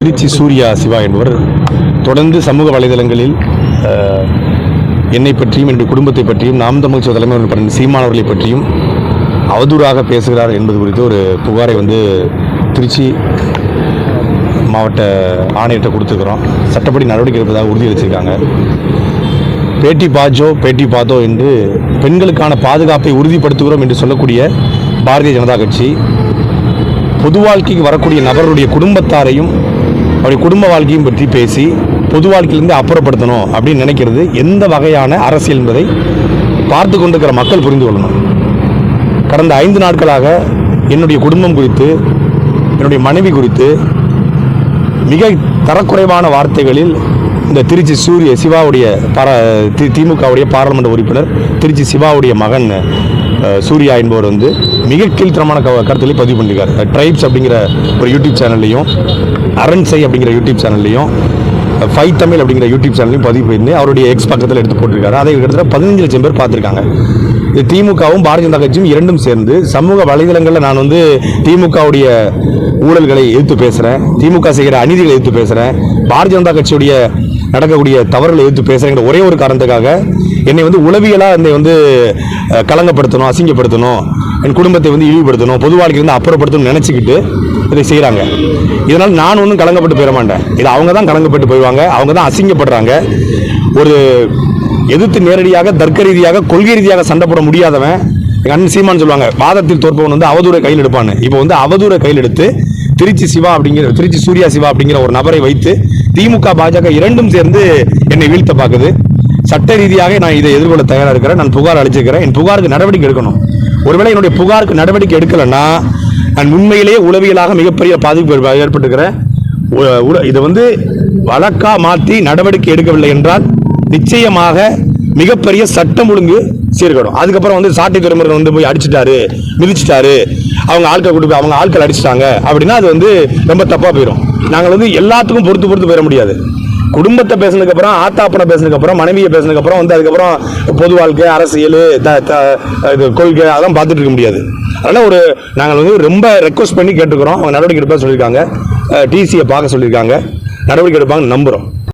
திருச்சி சூர்யா சிவா என்பவர் தொடர்ந்து சமூக வலைதளங்களில் என்னை பற்றியும் என்னுடைய குடும்பத்தை பற்றியும் நாம் தமிழ் சோ தலைமை பண்ற சீமானவர்களை பற்றியும் அவதூறாக பேசுகிறார் என்பது குறித்து ஒரு புகாரை வந்து திருச்சி மாவட்ட ஆணையர்கிட்ட கொடுத்துருக்குறோம். சட்டப்படி நடவடிக்கை எடுப்பதாக உறுதியளிச்சிருக்காங்க பேட்டி பாஜோ பேட்டி பாதோ என்று பெண்களுக்கான பாதுகாப்பை உறுதிப்படுத்துகிறோம் என்று சொல்லக்கூடிய பாரதிய ஜனதா கட்சி பொது வாழ்க்கைக்கு வரக்கூடிய நபருடைய குடும்பத்தாரையும் அவருடைய குடும்ப வாழ்க்கையும் பற்றி பேசி பொது வாழ்க்கையிலேருந்து அப்புறப்படுத்தணும் அப்படின்னு நினைக்கிறது எந்த வகையான அரசியல் என்பதை பார்த்து கொண்டிருக்கிற மக்கள் புரிந்து கொள்ளணும். கடந்த ஐந்து நாட்களாக என்னுடைய குடும்பம் குறித்து என்னுடைய மனைவி குறித்து மிக தரக்குறைவான வார்த்தைகளில் இந்த திருச்சி சூரிய சிவாவுடைய பார தி- திமுகவுடைய பாராளுமன்ற உறுப்பினர் திருச்சி சிவாவுடைய மகன் சூர்யா என்பவர் வந்து மிக கீழ்த்தரமான க கருத்துக்களை பதிவு பண்ணியிருக்கார். ட்ரைப்ஸ் அப்படிங்கிற ஒரு யூடியூப் சேனல்லையும் அரண்சை அப்படிங்கிற யூடியூப் சேனல்லையும் ஃபைவ் தமிழ் அப்படிங்கிற யூடியூப் சேனல்லையும் பதிவு போயிருந்து அவருடைய எக்ஸ் பக்கத்தில் எடுத்து போட்டிருக்காரு. அதை கிட்டத்தட்ட பதினஞ்சு லட்சம் பேர் பார்த்துருக்காங்க. இது திமுகவும் பாரதிய ஜனதா கட்சியும் இரண்டும் சேர்ந்து சமூக வலைதளங்களில் நான் வந்து திமுகவுடைய ஊழல்களை எதிர்த்து பேசுகிறேன் திமுக செய்கிற அநீதிகளை எதிர்த்து பேசுகிறேன் பாரதிய ஜனதா கட்சியுடைய நடக்கக்கூடிய தவறுகளை எதிர்த்து பேசுகிறேங்கிற ஒரே ஒரு காரணத்துக்காக என்னை வந்து உளவியலாக என்னை வந்து களங்கப்படுத்தணும் அசிங்கப்படுத்தணும் என் குடும்பத்தை வந்து இழிவுபடுத்தணும் பொது வாழ்க்கையிலிருந்து அப்புறப்படுத்தணும்னு நினச்சிக்கிட்டு இதை செய்கிறாங்க இதனால் நான் ஒன்றும் கலங்கப்பட்டு போயிட மாட்டேன். இது அவங்க தான் கலங்கப்பட்டு போயிடுவாங்க. அவங்க தான் அசிங்கப்படுறாங்க. ஒரு எதிர்த்து நேரடியாக தர்க்க ரீதியாக கொள்கை ரீதியாக சண்டை போட முடியாதவன் எங்கள் அண்ணன் சீமான் சொல்லுவாங்க வாதத்தில் தோற்பவன் வந்து அவதூரை கையில் எடுப்பான்னு. இப்போ வந்து அவதூரை கையில் எடுத்து திருச்சி சிவா அப்படிங்கிற திருச்சி சூர்யா சிவா அப்படிங்கிற ஒரு நபரை வைத்து திமுக பாஜக இரண்டும் சேர்ந்து என்னை வீழ்த்த பார்க்குது சட்ட ரீதியாக நான் இதை எதிர்கொள்ள தயாராக இருக்கிறேன். நான் புகார் அளிச்சிருக்கிறேன். என் புகாருக்கு நடவடிக்கை எடுக்கணும். ஒருவேளை என்னுடைய புகாருக்கு நடவடிக்கை எடுக்கலைன்னா நான் உண்மையிலேயே உளவியலாக மிகப்பெரிய பாதிப்பு ஏற்ப- இதை வந்து வழக்கா மாற்றி நடவடிக்கை எடுக்கவில்லை என்றால் நிச்சயமாக மிகப்பெரிய சட்டம் ஒழுங்கு சீர்கடும். அதுக்கப்புறம் வந்து சாட்டை துறைமுறை வந்து போய் அடிச்சிட்டாரு மிதிச்சிட்டாரு. அவங்க ஆட்கள் கொடுக்க அவங்க ஆட்கள் அடிச்சிட்டாங்க அப்படின்னா அது வந்து ரொம்ப தப்பாக போயிடும் நாங்கள் வந்து எல்லாத்துக்கும் பொறுத்து பொறுத்து போயிட முடியாது. குடும்பத்தை பேசினதுக்கப்புறம் ஆத்தாப்பனை பேசினதுக்கப்புறம் மனைவியை பேசினதுக்கப்புறம் வந்து அதுக்கப்புறம் பொது வாழ்க்கை அரசியல் த த இது கொள்கை அதெல்லாம் பார்த்துட்டு இருக்க முடியாது. அதனால் ஒரு நாங்கள் வந்து ரொம்ப ரெக்வஸ்ட் பண்ணி கேட்டுக்கிறோம். அவங்க நடவடிக்கை எடுப்பாக சொல்லியிருக்காங்க. டிசியை பார்க்க சொல்லியிருக்காங்க. நடவடிக்கை எடுப்பாங்கன்னு நம்புகிறோம்